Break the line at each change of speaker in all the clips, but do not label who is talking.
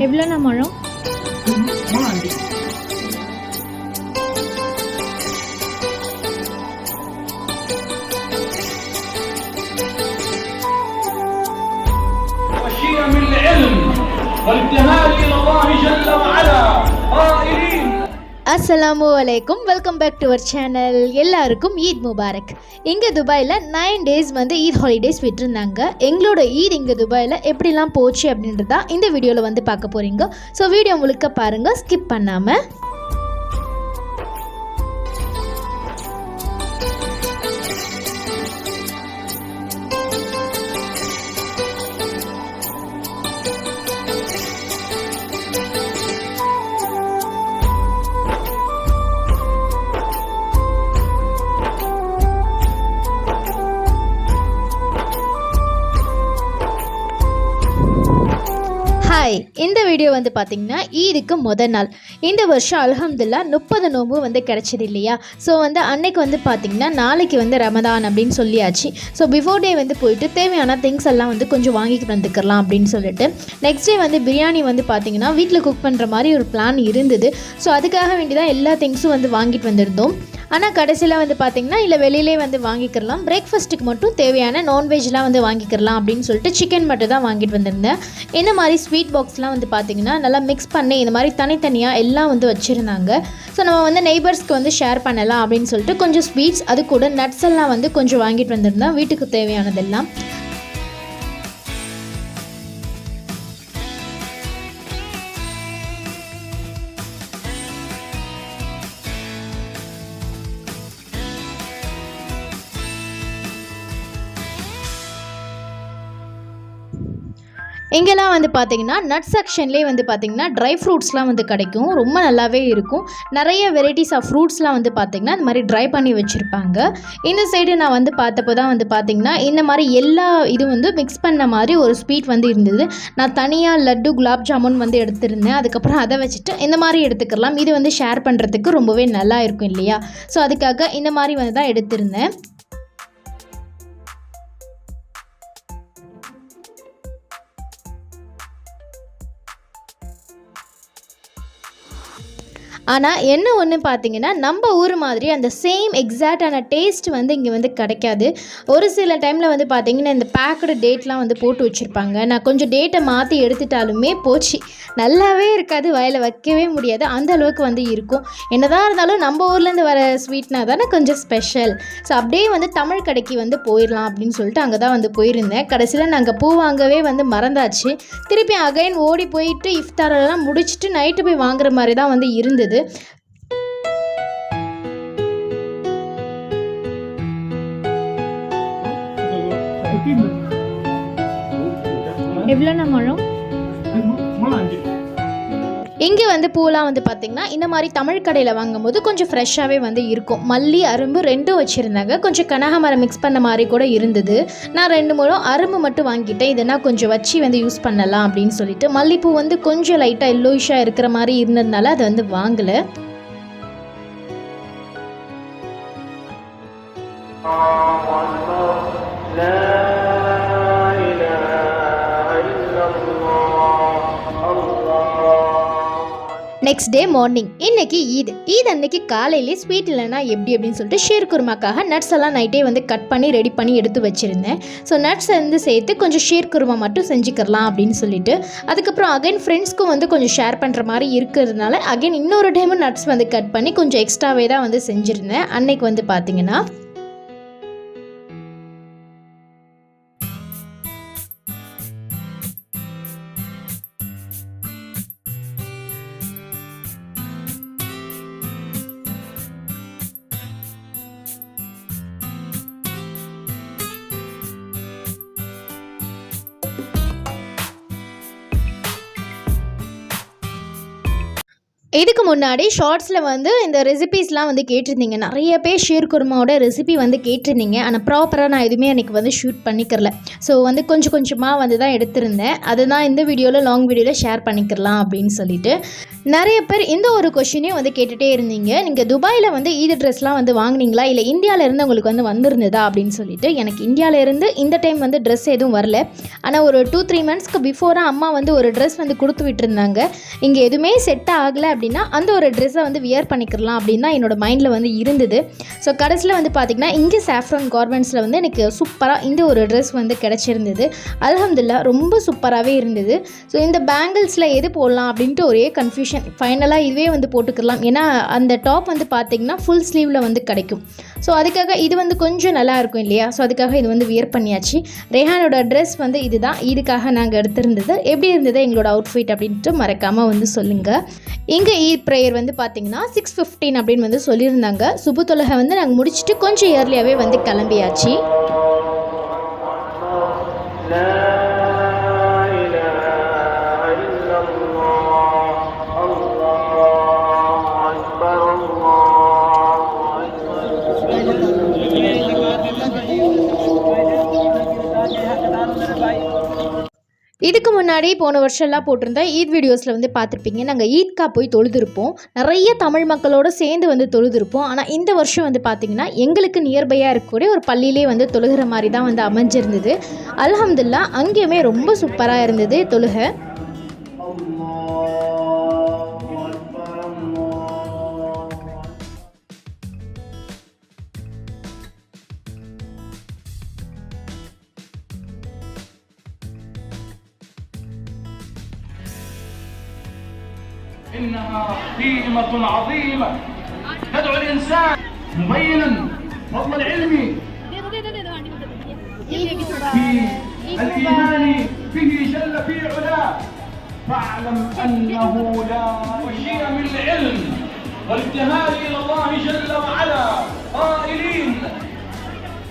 এইবিলাক নামৰ
அஸ்ஸலாமு வலைக்கும் welcome back to our channel எல்லாருக்கும் ஈத் முபாரக். இங்கே துபாயில் நைன் டேஸ் வந்து ஈத் ஹாலிடேஸ் விட்டுருந்தாங்க. எங்களோட ஈத் இங்கே துபாயில் எப்படிலாம் போச்சு அப்படின்றது தான் இந்த வீடியோவில் வந்து பார்க்க போகிறீங்க ஸோ வீடியோ முழுக்க பாருங்கள் ஸ்கிப் பண்ணாமல் ஹாய் இந்த வீடியோ வந்து பார்த்தீங்கன்னா ஈதுக்கு முதல் நாள். இந்த வருஷம் அலமதுல்லா முப்பது நோம்பு வந்து கிடச்சிது இல்லையா? ஸோ வந்து அன்னைக்கு வந்து பார்த்திங்கன்னா நாளைக்கு வந்து ரமதான் அப்படின்னு சொல்லியாச்சு. ஸோ பிஃபோர் டே வந்து போயிட்டு தேவையான திங்ஸ் எல்லாம் வந்து கொஞ்சம் வாங்கிட்டு வந்துக்கலாம் அப்படின்னு சொல்லிட்டு நெக்ஸ்ட் டே வந்து பிரியாணி வந்து பார்த்திங்கன்னா வீட்டில் குக் பண்ணுற மாதிரி ஒரு பிளான் இருந்தது. ஸோ அதுக்காக வேண்டி தான் எல்லா திங்ஸும் வந்து வாங்கிட்டு வந்திருந்தோம். ஆனால் கடைசியில் வந்து பார்த்திங்கன்னா இல்லை வெளியிலே வந்து வாங்கிக்கிறலாம். பிரேக்ஃபாஸ்ட்டுக்கு மட்டும் தேவையான நான்வெஜ்லாம் வந்து வாங்கிக்கிறலாம் அப்படின்னு சொல்லிட்டு சிக்கன் மட்டும் தான் வாங்கிட்டு வந்திருந்தேன். இந்த மாதிரி ஸ்வீட் பாக்ஸ்லாம் வந்து பார்த்தீங்கன்னா நல்லா மிக்ஸ் பண்ணி இந்த மாதிரி தனித்தனியாக எல்லாம் வந்து வச்சுருந்தாங்க. ஸோ நம்ம வந்து நெய்பர்ஸ்க்கு வந்து ஷேர் பண்ணலாம் அப்படின்னு சொல்லிட்டு கொஞ்சம் ஸ்வீட்ஸ் அது கூட நட்ஸ் எல்லாம் வந்து கொஞ்சம் வாங்கிட்டு வந்திருந்தேன் வீட்டுக்கு தேவையானதெல்லாம். இங்கெல்லாம் வந்து பார்த்தீங்கன்னா நட் செக்ஷன்லேயே வந்து பார்த்தீங்கன்னா ட்ரை ஃப்ரூட்ஸ்லாம் வந்து கிடைக்கும். ரொம்ப நல்லாவே இருக்கும். நிறைய வெரைட்டிஸ் ஆஃப் ஃப்ரூட்ஸ்லாம் வந்து பார்த்தீங்கன்னா இந்த மாதிரி ட்ரை பண்ணி வச்சுருப்பாங்க. இந்த சைடு நான் வந்து பார்த்தப்போ தான் வந்து பார்த்தீங்கன்னா இந்த மாதிரி எல்லா இது வந்து மிக்ஸ் பண்ண மாதிரி ஒரு ஸ்வீட் வந்து இருந்தது. நான் தனியாக லட்டு குலாப் ஜாமுன் வந்து எடுத்திருந்தேன். அதுக்கப்புறம் அதை வச்சுட்டு இந்த மாதிரி எடுத்துக்கலாம். இது வந்து ஷேர் பண்ணுறதுக்கு ரொம்பவே நல்லா இருக்கும் இல்லையா? ஸோ அதுக்காக இந்த மாதிரி வந்து தான் எடுத்திருந்தேன். ஆனால் என்ன ஒன்று பார்த்தீங்கன்னா நம்ம ஊர் மாதிரி அந்த சேம் எக்ஸாக்டான டேஸ்ட் வந்து இங்கே வந்து கிடைக்காது. ஒரு சில டைமில் வந்து பார்த்தீங்கன்னா இந்த பேக்கடு டேட்லாம் வந்து போட்டு வச்சுருப்பாங்க. நான் கொஞ்சம் டேட்டை மாற்றி எடுத்துட்டாலுமே போச்சு. நல்லாவே இருக்காது. வயலில் வைக்கவே முடியாது. அந்த அளவுக்கு வந்து இருக்கும். என்னதான் இருந்தாலும் நம்ம ஊர்லேருந்து வர ஸ்வீட்னா தானே கொஞ்சம் ஸ்பெஷல் ஸோ அப்படியே வந்து தமிழ் கடைக்கு வந்து போயிடலாம் அப்படின்னு சொல்லிட்டு அங்கே தான் வந்து போயிருந்தேன். கடைசியில் நாங்கள் பூ வாங்கவே வந்து மறந்தாச்சு. திருப்பி அகைன் ஓடி போயிட்டு இஃப்தாரெல்லாம் முடிச்சுட்டு நைட்டு போய் வாங்குற மாதிரி தான் வந்து இருந்தது. எவ்வளோண்ணா முழம் இங்கே வந்து பூலாம் வந்து பார்த்திங்கன்னா இந்த மாதிரி தமிழ் கடையில் வாங்கும்போது கொஞ்சம் ஃப்ரெஷ்ஷாகவே வந்து இருக்கும். மல்லி அரும்பு ரெண்டும் வச்சுருந்தாங்க. கொஞ்சம் கனகாமரம் மிக்ஸ் பண்ண மாதிரி கூட இருந்தது. நான் ரெண்டு மூலம் அரும்பு மட்டும் வாங்கிட்டேன். இதெல்லாம் கொஞ்சம் வச்சு வந்து யூஸ் பண்ணலாம் அப்படின்னு சொல்லிட்டு மல்லிப்பூ வந்து கொஞ்சம் லைட்டாக எல்லோயிஷாக இருக்கிற மாதிரி இருந்ததுனால அதை வந்து வாங்கலை. நெக்ஸ்ட் டே மார்னிங் இன்னைக்கு ஈத். ஈத் அன்னைக்கு காலையிலே ஸ்வீட் இல்லைனா எப்படி அப்படின்னு சொல்லிட்டு ஷீர் குருமாக்காக நட்ஸ் எல்லாம் நைட்டே வந்து கட் பண்ணி ரெடி பண்ணி எடுத்து வச்சுருந்தேன். ஸோ நட்ஸ் வந்து சேர்த்து கொஞ்சம் ஷீர் குருமா மட்டும் செஞ்சுக்கலாம் அப்படின்னு சொல்லிட்டு அதுக்கப்புறம் அகைன் ஃப்ரெண்ட்ஸ்க்கும் வந்து கொஞ்சம் ஷேர் பண்ணுற மாதிரி இருக்கிறதுனால அகைன் இன்னொரு டைமும் நட்ஸ் வந்து கட் பண்ணி கொஞ்சம் எக்ஸ்ட்ராவே தான் வந்து செஞ்சுருந்தேன். அன்னைக்கு வந்து பார்த்தீங்கன்னா இதுக்கு முன்னாடி ஷார்ட்ஸில் வந்து இந்த ரெசிபீஸ்லாம் வந்து கேட்டிருந்தீங்க. நிறைய பேர் ஷீர் குருமாவோட ரெசிபி வந்து கேட்டிருந்தீங்க. ஆனால் ப்ராப்பராக நான் எதுவுமே எனக்கு வந்து ஷூட் பண்ணிக்கிறல. ஸோ வந்து கொஞ்சம் கொஞ்சமாக வந்து தான் எடுத்திருந்தேன். அதுதான் இந்த வீடியோவில் லாங் வீடியோவில் ஷேர் பண்ணிக்கலாம் அப்படின்னு சொல்லிட்டு. நிறைய பேர் இந்த ஒரு கொஷினையும் வந்து கேட்டுகிட்டே இருந்தீங்க. நீங்கள் துபாயில் வந்து ஈது ட்ரெஸ்லாம் வந்து வாங்குனீங்களா? இல்லை இந்தியாவிலேருந்து உங்களுக்கு வந்து வந்திருந்ததா? அப்படின்னு சொல்லிட்டு எனக்கு இந்தியாவிலேருந்து இந்த டைம் வந்து ட்ரெஸ் எதுவும் வரல. ஆனால் ஒரு டூ த்ரீ மந்த்ஸ்க்கு பிஃபோராக அம்மா வந்து ஒரு ட்ரெஸ் வந்து கொடுத்து விட்டுருந்தாங்க. இங்கே எதுவுமே செட் ஆகலை அப்படின்னா அந்த ஒரு ட்ரெஸ்ஸை வந்து வியர் பண்ணிக்கிறலாம் அப்படின்னு தான் என்னோட மைண்டில் வந்து இருந்தது. ஸோ கடைசியில் வந்து பார்த்திங்கன்னா இங்கே சாஃப்ரான் கார்மெண்ட்ஸில் வந்து எனக்கு சூப்பராக இந்த ஒரு ட்ரெஸ் வந்து கிடச்சிருந்தது. அலமதுல்லா ரொம்ப சூப்பராகவே இருந்தது. ஸோ இந்த பேங்கிள்ஸில் எது போடலாம் அப்படின்ட்டு ஒரே கன்ஃபியூஷன் ஃபைனலாக இதுவே வந்து போட்டுக்கலாம் ஏன்னா அந்த டாப் வந்து பார்த்திங்கன்னா ஃபுல் ஸ்லீவில் வந்து கிடைக்கும். ஸோ அதுக்காக இது வந்து கொஞ்சம் நல்லா இருக்கும் இல்லையா? ஸோ அதுக்காக இது வந்து வியர் பண்ணியாச்சு. ரேஹானோட ட்ரெஸ் வந்து இதுதான். இதுக்காக நாங்கள் எடுத்திருந்தது. எப்படி இருந்தது? எங்களோட அவுட்ஃபிட் அப்படின்ட்டு மறக்காமல் வந்து சொல்லுங்கள் இங்கே ஈத் ப்ரேயர் வந்து பார்த்தீங்கன்னா சிக்ஸ் ஃபிஃப்டீன் அப்படின்னு வந்து சொல்லியிருந்தாங்க. சுபு தொலகை வந்து நாங்கள் முடிச்சுட்டு கொஞ்சம் இயர்லியாகவே வந்து கிளம்பியாச்சு. இதுக்கு முன்னாடி போன வருஷம்லாம் போட்டிருந்த ஈத் வீடியோஸில் வந்து பார்த்துருப்பீங்க. நாங்கள் ஈத்கா போய் தொழுதுருப்போம். நிறைய தமிழ் மக்களோடு சேர்ந்து வந்து தொழுதுருப்போம். ஆனால் இந்த வருஷம் வந்து பார்த்திங்கன்னா எங்களுக்கு நியர்பையாக இருக்கக்கூடிய ஒரு பள்ளியிலே வந்து தொழுகிற மாதிரி தான் வந்து அமைஞ்சிருந்தது. அல்ஹம்துல்லா அங்கேயுமே ரொம்ப சூப்பராக இருந்தது தொழுகை.
إنها قيمة عظيمة. تدعو الإنسان مبينا فضل العلم. في الإيمان به جل في علاه. فاعلم أنه لا شيء من العلم والابتهال إلى الله جل وعلا. قائلين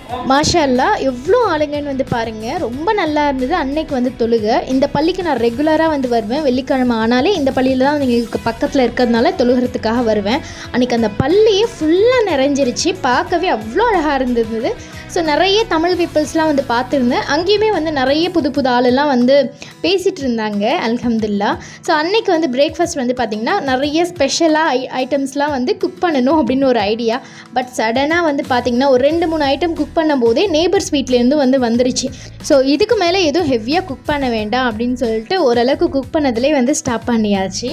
மாஷா எவ்வளோ ஆளுங்கன்னு வந்து பாருங்கள் ரொம்ப நல்லா இருந்தது. அன்னைக்கு வந்து தொழுகை. இந்த பள்ளிக்கு நான் ரெகுலராக வந்து வருவேன். வெள்ளிக்கிழமை ஆனாலே இந்த பள்ளியில் தான் எங்களுக்கு பக்கத்தில் இருக்கிறதுனால தொழுகிறதுக்காக வருவேன். அன்றைக்கி அந்த பள்ளியே ஃபுல்லாக நிறைஞ்சிருச்சு. பார்க்கவே அவ்வளோ அழகாக இருந்தது. ஸோ நிறைய தமிழ் பீப்புள்ஸ்லாம் வந்து பார்த்துருந்தேன். அங்கேயுமே வந்து நிறைய புது புது ஆளெல்லாம் வந்து பேசிகிட்டு இருந்தாங்க அலமதுல்லா ஸோ அன்னைக்கு வந்து பிரேக்ஃபாஸ்ட் வந்து பார்த்திங்கன்னா நிறைய ஸ்பெஷலாக ஐ ஐட்டம்ஸ்லாம் வந்து குக் பண்ணணும் அப்படின்னு ஒரு ஐடியா பட் சடனாக வந்து பார்த்திங்கன்னா ஒரு ரெண்டு மூணு ஐட்டம் குக் பண்ணும்போதே நேபர்ஸ் வீட்லேருந்து வந்து வந்துருச்சு. ஸோ இதுக்கு மேலே எதுவும் ஹெவியாக குக் பண்ண வேண்டாம் அப்படின்னு சொல்லிட்டு ஓரளவுக்கு குக் பண்ணதுலேயே வந்து ஸ்டாப் பண்ணியாச்சு.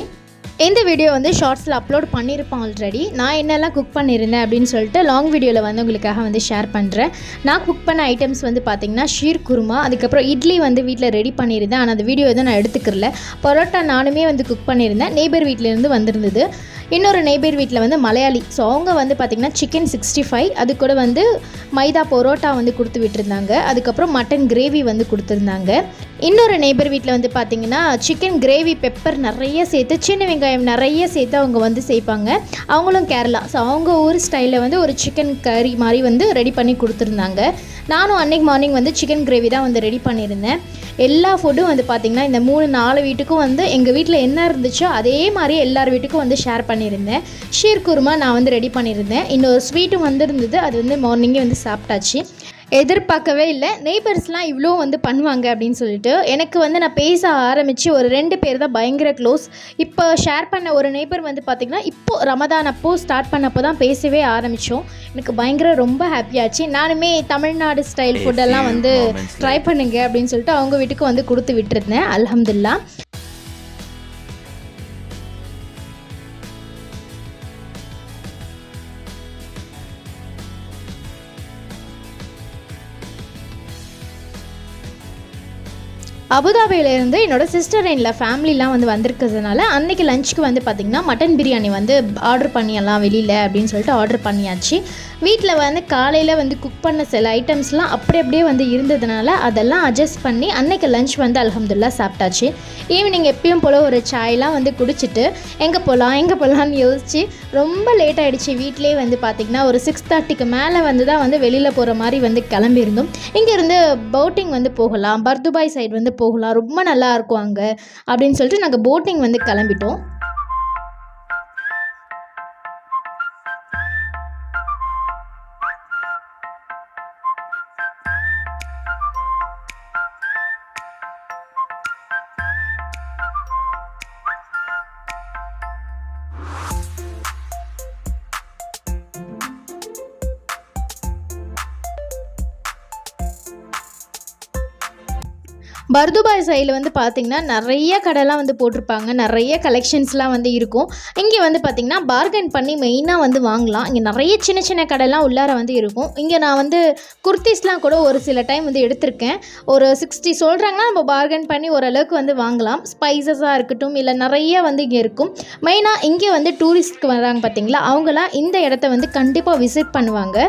இந்த வீடியோ வந்து ஷார்ட்ஸில் அப்லோட் பண்ணியிருப்பேன் ஆல்ரெடி நான் என்னெல்லாம் குக் பண்ணியிருந்தேன் அப்படின்னு சொல்லிட்டு லாங் வீடியோவில் வந்து உங்களுக்காக வந்து ஷேர் பண்ணுறேன் நான் குக் பண்ண ஐட்டம்ஸ் வந்து பார்த்திங்கன்னா ஷீர் குருமா அதுக்கப்புறம் இட்லி வந்து வீட்டில் ரெடி பண்ணியிருந்தேன். ஆனால் அந்த வீடியோ எதுவும் நான் எடுத்துக்கிறல. பரோட்டா நானுமே வந்து குக் பண்ணியிருந்தேன். நேபர் வீட்டிலேருந்து வந்திருந்தது. இன்னொரு நெய்பர் வீட்டில் வந்து மலையாளி. ஸோ அவங்க வந்து பார்த்திங்கன்னா சிக்கன் சிக்ஸ்டி ஃபைவ் அது கூட வந்து மைதா பரோட்டா வந்து கொடுத்து விட்டுருந்தாங்க. அதுக்கப்புறம் மட்டன் கிரேவி வந்து கொடுத்துருந்தாங்க. இன்னொரு நெய்பர் வீட்டில் வந்து பார்த்திங்கன்னா சிக்கன் கிரேவி பெப்பர் நிறைய சேர்த்து சின்ன வெங்காயம் நிறைய சேர்த்து அவங்க வந்து சேர்ப்பாங்க அவங்களும் கேரளா. ஸோ அவங்க ஊர் ஸ்டைலில் வந்து ஒரு சிக்கன் கறி மாதிரி வந்து ரெடி பண்ணி கொடுத்துருந்தாங்க. நானும் அன்னைக்கு மார்னிங் வந்து சிக்கன் கிரேவி தான் வந்து ரெடி பண்ணியிருந்தேன். எல்லா ஃபுட்டும் வந்து பார்த்திங்கன்னா இந்த மூணு நாலு வீட்டுக்கும் வந்து எங்கள் வீட்டில் என்ன இருந்துச்சோ அதே மாதிரி எல்லார் வீட்டுக்கும் வந்து ஷேர் பண்ணியிருந்தேன். ஷீர் குருமா நான் வந்து ரெடி பண்ணியிருந்தேன். இன்னொரு ஸ்வீட்டும் வந்திருந்தது. அது வந்து மார்னிங்கே வந்து சாப்பிட்டாச்சு. எதிர்பார்க்கவே இல்லை. நெய்பர்ஸ்லாம் இவ்வளோ வந்து பண்ணுவாங்க அப்படின்னு சொல்லிட்டு எனக்கு வந்து நான் பேச ஆரம்பித்து ஒரு ரெண்டு பேர் தான் பயங்கர க்ளோஸ் இப்போ ஷேர் பண்ண ஒரு நெய்பர் வந்து பார்த்திங்கன்னா இப்போ ரமதான் அப்போ ஸ்டார்ட் பண்ணப்போ தான் பேசவே ஆரம்பித்தோம் எனக்கு பயங்கர ரொம்ப ஹாப்பியாச்சு நானுமே தமிழ்நாடு ஸ்டைல் ஃபுட்டெல்லாம் வந்து ட்ரை பண்ணுங்க அப்படின்னு சொல்லிட்டு அவங்க வீட்டுக்கு வந்து கொடுத்து விட்டுருந்தேன். அல்ஹம்துல்லா. அபுதாபியிலேருந்து என்னோட சிஸ்டர் இன்ல ஃபேமிலிலாம் வந்து வந்திருக்கிறதுனால அன்னைக்கு லஞ்சுக்கு வந்து பார்த்திங்கன்னா மட்டன் பிரியாணி வந்து ஆர்டர் பண்ணிடலாம் வெளியில் அப்படின்னு சொல்லிட்டு ஆர்டர் பண்ணியாச்சு. வீட்டில் வந்து காலையில் வந்து குக் பண்ண சில ஐட்டம்ஸ்லாம் அப்படி அப்படியே வந்து இருந்ததுனால அதெல்லாம் அட்ஜஸ்ட் பண்ணி அன்னைக்கு லஞ்ச் வந்து அல்ஹம்துல்லா சாப்பிட்டாச்சு. ஈவினிங் எப்பயும் போல் ஒரு சாய்லாம் வந்து குடிச்சிட்டு எங்கே போகலாம் எங்கே போகலான்னு யோசிச்சு ரொம்ப லேட் ஆகிடுச்சு வீட்டிலே வந்து பார்த்திங்கன்னா ஒரு சிக்ஸ் தேர்ட்டிக்கு மேலே வந்து தான் வந்து வெளியில் போகிற மாதிரி வந்து கிளம்பியிருந்தோம். இங்கேருந்து போட்டிங் வந்து போகலாம். பர்துபாய் சைடு வந்து போகலாம் ரொம்ப நல்லா இருக்கும் அங்கே அப்படின்னு சொல்லிட்டு நாங்கள் போட்டிங் வந்து கிளம்பிட்டோம். பர்துபாய் சைடில் வந்து பார்த்திங்கன்னா நிறைய கடைலாம் வந்து போட்டிருப்பாங்க. நிறைய கலெக்ஷன்ஸ்லாம் வந்து இருக்கும். இங்கே வந்து பார்த்திங்கன்னா பார்கன் பண்ணி மெயினாக வந்து வாங்கலாம். இங்கே நிறைய சின்ன சின்ன கடைலாம் உள்ளார வந்து இருக்கும். இங்கே நான் வந்து குர்த்திஸ்லாம் கூட ஒரு சில டைம் வந்து எடுத்திருக்கேன். ஒரு சிக்ஸ்டி சொல்கிறாங்கன்னா நம்ம பார்கன் பண்ணி ஓரளவுக்கு வந்து வாங்கலாம். ஸ்பைசஸாக இருக்கட்டும் இல்லை நிறைய வந்து இங்கே இருக்கும். மெயினாக இங்கே வந்து டூரிஸ்ட்க்கு வராங்க பார்த்தீங்களா அவங்களாம் இந்த இடத்த வந்து கண்டிப்பாக விசிட் பண்ணுவாங்க.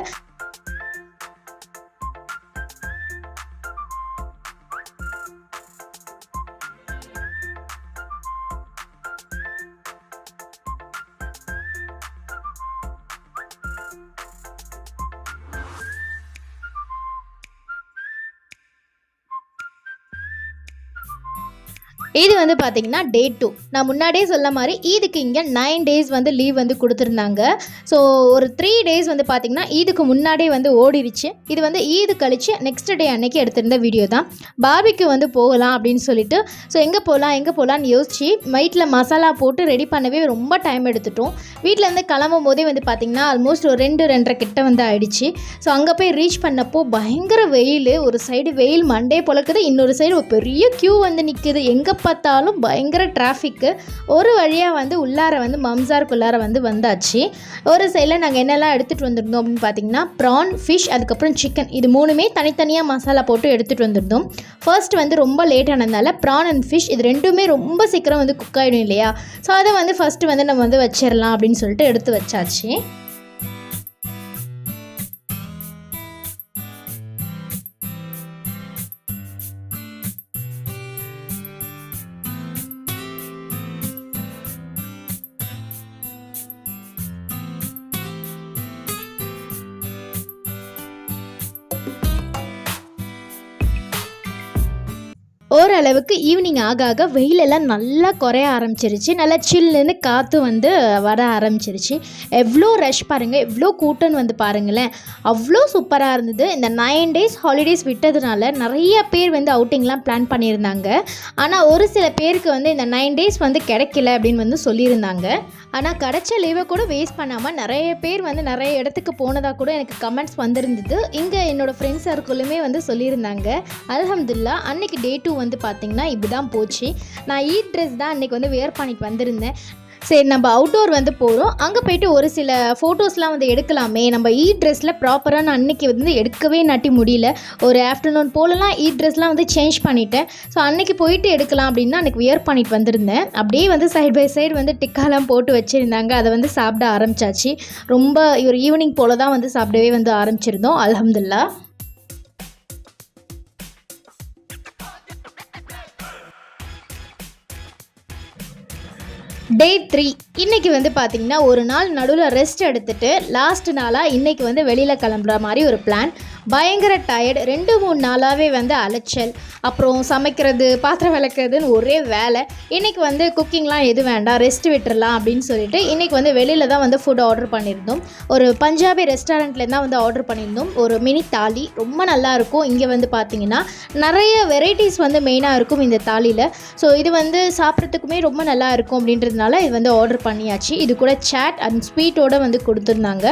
இது வந்து பார்த்தீங்கன்னா டே டூ நான் முன்னாடியே சொல்ல மாதிரி ஈதுக்கு இங்கே நைன் டேஸ் வந்து லீவ் வந்து கொடுத்துருந்தாங்க. ஸோ ஒரு த்ரீ டேஸ் வந்து பார்த்தீங்கன்னா ஈதுக்கு முன்னாடியே வந்து ஓடிடுச்சு இது வந்து ஈது கழிச்சு நெக்ஸ்ட் டே அன்னைக்கு எடுத்திருந்த வீடியோ தான். பாபிக்கு வந்து போகலாம் அப்படின்னு சொல்லிட்டு ஸோ எங்கே போகலாம் எங்கே போகலான்னு யோசிச்சு நைட்டில் மசாலா போட்டு ரெடி பண்ணவே ரொம்ப டைம் எடுத்துட்டோம். வீட்டிலேருந்து கிளம்பும் போதே வந்து பார்த்திங்கன்னா ஆல்மோஸ்ட் ஒரு ரெண்டு ரெண்டரை கிட்ட வந்து ஆயிடுச்சு. ஸோ அங்கே போய் ரீச் பண்ணப்போ பயங்கர வெயில். ஒரு சைடு வெயில் மண்டே பொழக்குது இன்னொரு சைடு ஒரு பெரிய க்யூ வந்து நிற்குது எங்கே பார்த்தாலும் பயங்கர டிராஃபிக்கு ஒரு வழியாக வந்து உள்ளார வந்து மம்சாருக்குள்ளார வந்து வந்தாச்சு. ஒரு சைடில் நாங்கள் என்னெல்லாம் எடுத்துகிட்டு வந்திருந்தோம் அப்படின்னு பார்த்தீங்கன்னா ப்ரான் ஃபிஷ் அதுக்கப்புறம் சிக்கன் இது மூணுமே தனித்தனியாக மசாலா போட்டு எடுத்துகிட்டு வந்திருந்தோம். ஃபர்ஸ்ட் வந்து ரொம்ப லேட் ஆனதுனால ப்ரான் அண்ட் ஃபிஷ் இது ரெண்டுமே ரொம்ப சீக்கிரம் வந்து குக் ஆகிடும் இல்லையா? ஸோ அதை வந்து ஃபஸ்ட்டு வந்து நம்ம வந்து வச்சிடலாம் அப்படின்னு சொல்லிட்டு எடுத்து வச்சாச்சு. ஓரளவுக்கு ஈவினிங் ஆக ஆக வெயிலெல்லாம் நல்லா குறைய ஆரம்பிச்சிருச்சு. நல்லா சில்லுன்னு காற்று வந்து வர ஆரம்பிச்சிருச்சு. எவ்வளோ ரஷ் பாருங்கள் எவ்வளோ கூட்டம்னு வந்து பாருங்களேன். அவ்வளோ சூப்பராக இருந்தது. இந்த நைன் டேஸ் ஹாலிடேஸ் விட்டதுனால நிறைய பேர் வந்து அவுட்டிங்லாம் பிளான் பண்ணியிருந்தாங்க. ஆனால் ஒரு சில பேருக்கு வந்து இந்த நைன் டேஸ் வந்து கிடைக்கல அப்படின்னு வந்து சொல்லியிருந்தாங்க. ஆனால் கிடச்ச லீவை கூட வேஸ்ட் பண்ணாமல் நிறைய பேர் வந்து நிறைய இடத்துக்கு போனதாக கூட எனக்கு கமெண்ட்ஸ் வந்திருந்தது. இங்கே என்னோடய ஃப்ரெண்ட்ஸ் சர்க்கிளுமே வந்து சொல்லியிருந்தாங்க. அல்ஹம்துல்லா அன்னைக்கு டே டூ வந்து பார்த்திங்கன்னா இப்படி தான் போச்சு. நான் ஈட் ட்ரெஸ் தான் அன்றைக்கி வந்து வேர் பண்ணிட்டு வந்திருந்தேன். சரி நம்ம அவுட்டோர் வந்து போகிறோம் அங்கே போயிட்டு ஒரு சில ஃபோட்டோஸ்லாம் வந்து எடுக்கலாமே. நம்ம ஈ ட்ரெஸ்ஸில் ப்ராப்பரான அன்னைக்கு வந்து எடுக்கவே நட்டி முடியல. ஒரு ஆஃப்டர்நூன் போலலாம் ஈ ட்ரெஸ்லாம் வந்து சேஞ்ச் பண்ணிட்டேன். ஸோ அன்றைக்கி போயிட்டு எடுக்கலாம் அப்படின்னு அன்றைக்கி வியர் பண்ணிட்டு வந்திருந்தேன். அப்படியே வந்து சைட் பை சைடு வந்து டிக்காலாம் போட்டு வச்சுருந்தாங்க. அதை வந்து சாப்பிட ஆரம்பிச்சாச்சு. ரொம்ப ஒரு ஈவினிங் போல தான் வந்து சாப்பிடவே வந்து ஆரம்பிச்சிருந்தோம். அல்ஹம்துல்லா. டே த்ரீ இன்றைக்கி வந்து பார்த்திங்கன்னா ஒரு நாள் நடுவில் ரெஸ்ட் எடுத்துட்டு லாஸ்ட் நாளாக இன்றைக்கி வந்து வெளியில் கிளம்புற மாதிரி ஒரு பிளான் பயங்கர டயர்டு ரெண்டு மூணு நாளாகவே வந்து அலைச்சல். அப்புறம் சமைக்கிறது பாத்திரம் விளக்குறதுன்னு ஒரே வேலை. இன்றைக்கி வந்து குக்கிங்லாம் எது வேண்டாம் ரெஸ்ட் விட்டுறலாம் அப்படின்னு சொல்லிட்டு இன்றைக்கி வந்து வெளியில் தான் வந்து ஃபுட் ஆர்டர் பண்ணியிருந்தோம். ஒரு பஞ்சாபி ரெஸ்டாரண்ட்லேருந்து தான் வந்து ஆர்டர் பண்ணியிருந்தோம். ஒரு மினி தாலி. ரொம்ப நல்லா இருக்கும். இங்கே வந்து பார்த்திங்கன்னா நிறைய வெரைட்டிஸ் வந்து மெயினாக இருக்கும் இந்த தாலியில். ஸோ இது வந்து சாப்பிட்றதுக்குமே ரொம்ப நல்லா இருக்கும் அப்படின்றதுனால இது வந்து ஆர்டர் பண்ணியாச்சு. இது கூட சாட் அண்ட் ஸ்வீட்டோட வந்து கொடுத்துருந்தாங்க.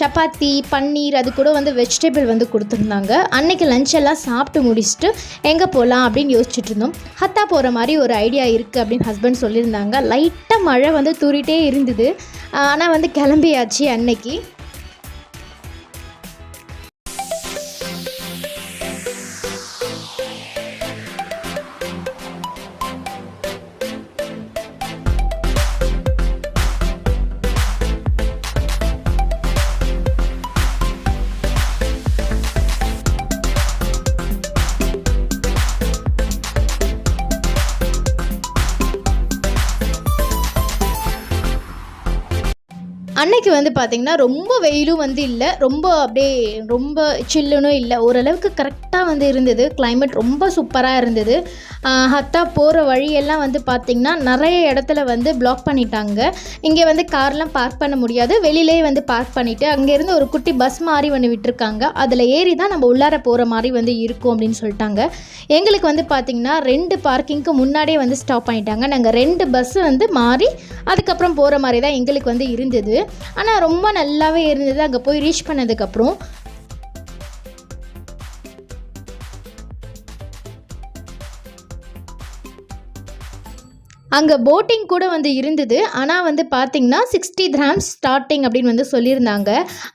சப்பாத்தி பன்னீர் அது கூட வந்து வெஜிடபிள் வந்து கொடுத்துருந்தாங்க. அன்னைக்கு லஞ்ச் எல்லாம் சாப்பிட்டு முடிச்சுட்டு எங்கே போகலாம் அப்படின்னு யோசிச்சுட்டு இருந்தோம் ஹத்தா போகிற மாதிரி ஒரு ஐடியா இருக்குது அப்படின்னு ஹஸ்பண்ட் சொல்லியிருந்தாங்க. லைட்டாக மழை வந்து தூரிட்டே இருந்தது. ஆனால் வந்து கிளம்பியாச்சு அன்னைக்கு. அன்னைக்கு வந்து பார்த்திங்கன்னா ரொம்ப வெயிலும் வந்து இல்லை ரொம்ப அப்படியே ரொம்ப சில்லுனும் இல்லை. ஓரளவுக்கு கரெக்டாக வந்து இருந்தது. கிளைமேட் ரொம்ப சூப்பராக இருந்தது. ஹத்தா போகிற வழியெல்லாம் வந்து பார்த்திங்கன்னா நிறைய இடத்துல வந்து பிளாக் பண்ணிட்டாங்க. இங்கே வந்து கார்லாம் பார்க் பண்ண முடியாது. வெளியிலே வந்து பார்க் பண்ணிவிட்டு அங்கேருந்து ஒரு குட்டி பஸ் மாதிரி ஒன்று விட்டுருக்காங்க. அதில் ஏறி தான் நம்ம உள்ளார போகிற மாதிரி வந்து இருக்கும் அப்படின்னு சொல்லிட்டாங்க. எங்களுக்கு வந்து பார்த்திங்கன்னா ரெண்டு பார்க்கிங்க்கு முன்னாடியே வந்து ஸ்டாப் பண்ணிட்டாங்க. நாங்கள் ரெண்டு பஸ்ஸு வந்து மாறி அதுக்கப்புறம் போகிற மாதிரி தான் எங்களுக்கு வந்து இருந்தது. ஆனால் ரொம்ப நல்லாவே இருந்தது. அங்கே போய் ரீச் பண்ணதுக்கப்புறம் அங்கே போட்டிங் கூட வந்து இருந்தது. ஆனால் வந்து பார்த்திங்கன்னா சிக்ஸ்டி கிராம்ஸ் ஸ்டார்டிங் அப்படின்னு வந்து சொல்லியிருந்தாங்க.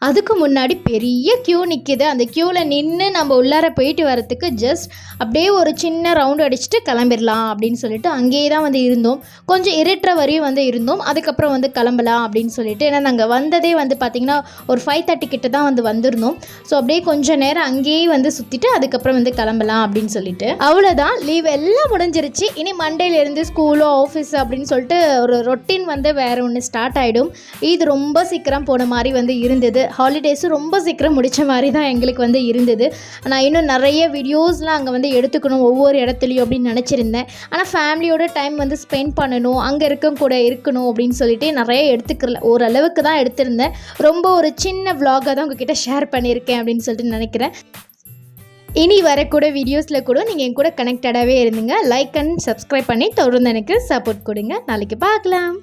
அதுக்கு முன்னாடி பெரிய க்யூ நிற்கிது அந்த க்யூவில் நின்று நம்ம உள்ளார போயிட்டு வரத்துக்கு ஜஸ்ட் அப்படியே ஒரு சின்ன ரவுண்ட் அடிச்சுட்டு கிளம்பிடலாம் அப்படின்னு சொல்லிட்டு அங்கேயே தான் வந்து இருந்தோம். கொஞ்சம் இருட்டுற வரையும் வந்து இருந்தோம். அதுக்கப்புறம் வந்து கிளம்பலாம் அப்படின்னு சொல்லிட்டு. ஏன்னா நாங்கள் வந்ததே வந்து பார்த்திங்கன்னா ஒரு ஃபைவ் தேர்ட்டி கிட்ட தான் வந்து வந்திருந்தோம். ஸோ அப்படியே கொஞ்சம் நேரம் அங்கேயே வந்து சுற்றிட்டு அதுக்கப்புறம் வந்து கிளம்பலாம் அப்படின்னு சொல்லிட்டு. அவ்வளோதான் லீவ் எல்லாம் முடிஞ்சிருச்சு. இனி மண்டேலேருந்து ஸ்கூலோ ஆஃபீஸ் அப்படின்னு சொல்லிட்டு ஒரு ரொட்டீன் வந்து வேறு ஒன்று ஸ்டார்ட் ஆகிடும் இது ரொம்ப சீக்கிரம் போன மாதிரி வந்து இருந்தது. ஹாலிடேஸும் ரொம்ப சீக்கிரம் முடித்த மாதிரி தான் எங்களுக்கு வந்து இருந்தது. நான் இன்னும் நிறைய வீடியோஸ்லாம் அங்கே வந்து எடுத்துக்கணும் ஒவ்வொரு இடத்துலையும் அப்படின்னு நினச்சிருந்தேன். ஆனால் ஃபேமிலியோட டைம் வந்து ஸ்பெண்ட் பண்ணணும் அங்கே இருக்க கூட இருக்கணும் அப்படின்னு சொல்லிட்டு நிறைய எடுத்துக்கல ஓரளவுக்கு தான் எடுத்திருந்தேன். ரொம்ப ஒரு சின்ன vlog-ஆ தான் உங்ககிட்ட ஷேர் பண்ணியிருக்கேன் அப்படின்னு சொல்லிட்டு நினைக்கிறேன். இனி வரக்கூட வீடியோஸில் கூட நீங்கள் என் கூட கனெக்டடாகவே இருந்துங்க. லைக் அண்ட் சப்ஸ்கிரைப் பண்ணி தொடர்ந்து எனக்கு சப்போர்ட் கொடுங்க. நாளைக்கு பார்க்கலாம்.